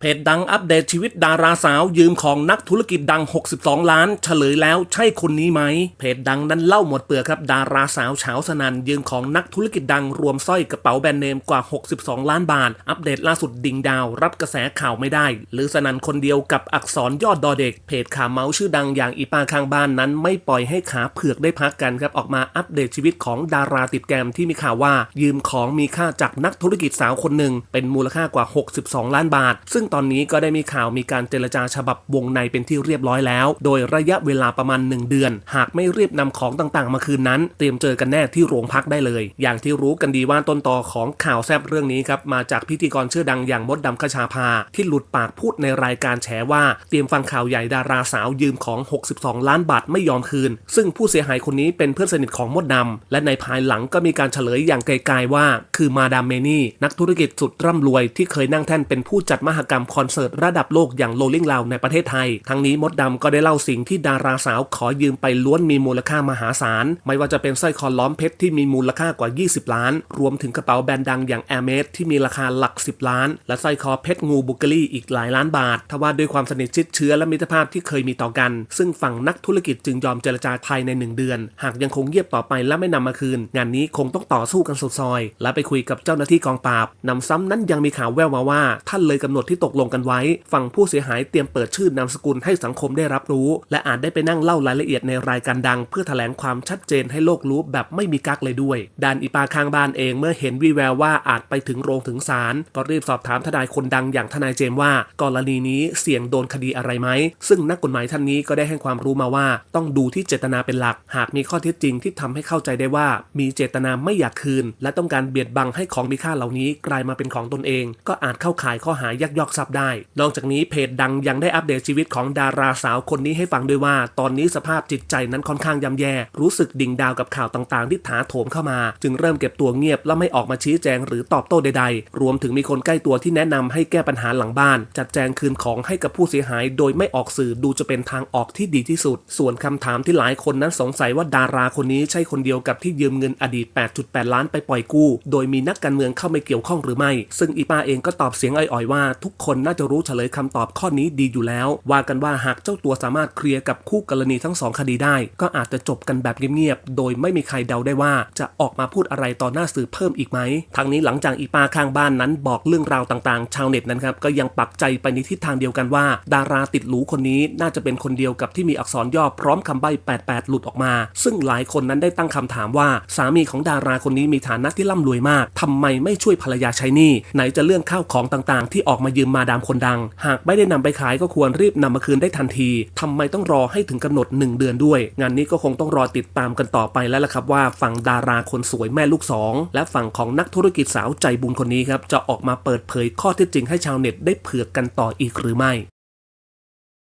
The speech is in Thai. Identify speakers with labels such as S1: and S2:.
S1: เพจดังอัปเดตชีวิตดาราสาวยืมของนักธุรกิจดัง 62 ล้าน เฉลยแล้วใช่คนนี้ไหม เพจดังนั้นเล่าหมดเปลือกครับดาราสาวเฉาสนันยืมของนักธุรกิจดังรวมสร้อยกระเป๋าแบรนด์เนมกว่า 62 ล้านบาท อัปเดตล่าสุดดิ่งดาว รับกระแสข่าวไม่ได้ หรือสนันคนเดียวกับอักษรยอดดอเด็ก เพจข่าวเมาส์ชื่อดังอย่างอีปาข้างบ้านนั้น ไม่ปล่อยให้ขาเผือกได้พักกันครับออกมาอัปเดตชีวิตของดาราติดแกรมที่มีข่าวว่า ยืมของมีค่าจากนักธุรกิจสาวคนหนึ่งเป็นมูลค่ากว่า 62 ล้านบาท ซึ่งตอนนี้ก็ได้มีข่าวมีการเจรจาฉบับวงในเป็นที่เรียบร้อยแล้ว โดยระยะเวลาประมาณ 1 เดือน หากไม่รีบนำของต่างๆ มาคืนนั้น เตรียมเจอกันแน่ที่โรงพักได้เลย อย่างที่รู้กันดีว่าต้นตอของข่าวแซบเรื่องนี้ครับมาจากพิธีกรชื่อดังอย่างมดดำคชาภา ที่หลุดปากพูดในรายการแฉว่า เตรียมฟังข่าวใหญ่ดาราสาวยืมของ 62 ล้านบาทไม่ยอมคืน ซึ่งผู้เสียหายคนนี้เป็นเพื่อนสนิทของมดดำและในภายหลังก็มีการเฉลยอย่างไกลๆว่า คือมาดามเมนี่นักธุรกิจสุดร่ำรวยที่เคยนั่งแท่นเป็นผู้จัดมหกรรมคอนเสิร์ตระดับโลกอย่างโรลลิงลาวในประเทศไทย ทั้งนี้มดดำก็ได้เล่าสิ่งที่ดาราสาวขอยืมไปล้วนมีมูลค่ามหาศาล ไม่ว่าจะเป็นสร้อยคอล้อมเพชรที่มีมูลค่ากว่า 20 ล้าน รวมถึงกระเป๋าแบรนด์ดังอย่างแอร์เมสที่มีราคาหลัก 10 ล้าน และสร้อยคอเพชรงูบุกลี่อีกหลายล้านบาททว่าด้วยความสนิทชิดเชื้อและมิตรภาพที่เคยมีต่อกัน ซึ่งฝั่งนักธุรกิจจึงยอมเจรจาภายใน 1 เดือน หากยังคงเงียบต่อไปและไม่นำมาคืน งานนี้คงต้องต่อสู้กันสุดซอย และไปคุยกับเจ้าหน้าที่กองปราบนำซ้ำนั้นยังมีข่าวแว่วมาว่าท่านเลยกำหนดที่ตกลงกันไว้ ฝั่งผู้เสียหายเตรียมเปิดชื่อนามสกุลให้สังคมได้รับรู้ และอาจได้ไปนั่งเล่ารายละเอียดในรายการดัง เพื่อแถลงความชัดเจนให้โลกรู้แบบไม่มีกักเลยด้วยด้านอีปาข้างบ้านเองเมื่อเห็นวีแววว่าอาจไปถึงโรงถึงศาลก็รีบสอบถามทนายคนดังอย่างทนายเจมว่ากรณีนี้เสี่ยงโดนคดีอะไรไหม ซึ่งนักกฎหมายท่านนี้ก็ได้ให้ความรู้มาว่า ต้องดูที่เจตนาเป็นหลัก หากมีข้อเท็จจริงที่ทำให้เข้าใจได้ว่า มีเจตนาไม่อยากคืน และต้องการเบียดบังให้ของมีค่าเหล่านี้กลายมาเป็นของตนเอง ก็อาจเข้าข่ายข้อหายักยอกทรัพย์ได้ นอกจากนี้เพจดังยังได้อัปเดตชีวิตของดาราสาวคนนี้ให้ฟังด้วยว่า ตอนนี้สภาพจิตใจนั้นค่อนข้างย่ำแย่ รู้สึกดิ่งดาวกับข่าวต่างๆที่ถาโถมเข้ามา จึงเริ่มเก็บตัวเงียบและไม่ออกมาชี้แจงหรือตอบโต้ใดๆ รวมถึงมีคนใกล้ตัวที่แนะนำให้แก้ปัญหาหลังบ้าน จัดแจงคืนของให้กับผู้เสียหาย โดยไม่ออกสื่อดูจะเป็นทางออกที่ดีที่สุด ส่วนคำถามที่หลายคนนั้นสงสัยว่าดาราคนนี้ใช่คนเดียวกับที่ยืมเงินอดีต 8.8 ล้านไปปล่อยกู้ โดยมีนักการเมืองเข้ามาเกี่ยวข้องหรือไม่ ซึ่งอีป้าเองก็ตอบเสียงอ่อยๆว่าทุกคคนน่าจะรู้เฉลยคำตอบข้อนี้ดีอยู่แล้ว ว่ากันว่าหากเจ้าตัวสามารถเคลียร์กับคู่กรณีทั้งสองคดีได้ ก็อาจจะจบกันแบบเงียบๆ โดยไม่มีใครเดาได้ว่า จะออกมาพูดอะไรต่อหน้าสื่อเพิ่มอีกไหม ทั้งนี้หลังจากอีป้าข้างบ้านนั้นบอกเรื่องราวต่างๆ ชาวเน็ตนั้นครับก็ยังปักใจไปในทิศทางเดียวกันว่า ดาราติดหรูคนนี้น่าจะเป็นคนเดียวกับที่มีอักษรย่อพร้อมคำใบ้ 88 หลุดออกมา ซึ่งหลายคนนั้นได้ตั้งคำถามว่า สามีของดาราคนนี้มีฐานะที่ร่ำรวยมากทำไมไม่ช่วยภรรยาใช้หนี้ไหนจะเรื่องข้าวของต่างๆ ที่ออกมายืมมาดามคนดัง หากไม่ได้นำไปขายก็ควรรีบนำมาคืนได้ทันทีทำไมต้องรอให้ถึงกำหนด 1 เดือนด้วย งานนี้ก็คงต้องรอติดตามกันต่อไปแล้วล่ะครับว่าฝั่งดาราคนสวยแม่ลูกสองและฝั่งของนักธุรกิจสาวใจบุญคนนี้ครับจะออกมาเปิดเผยข้อเท็จจริงให้ชาวเน็ตได้เผือกกันต่ออีกหรือไม่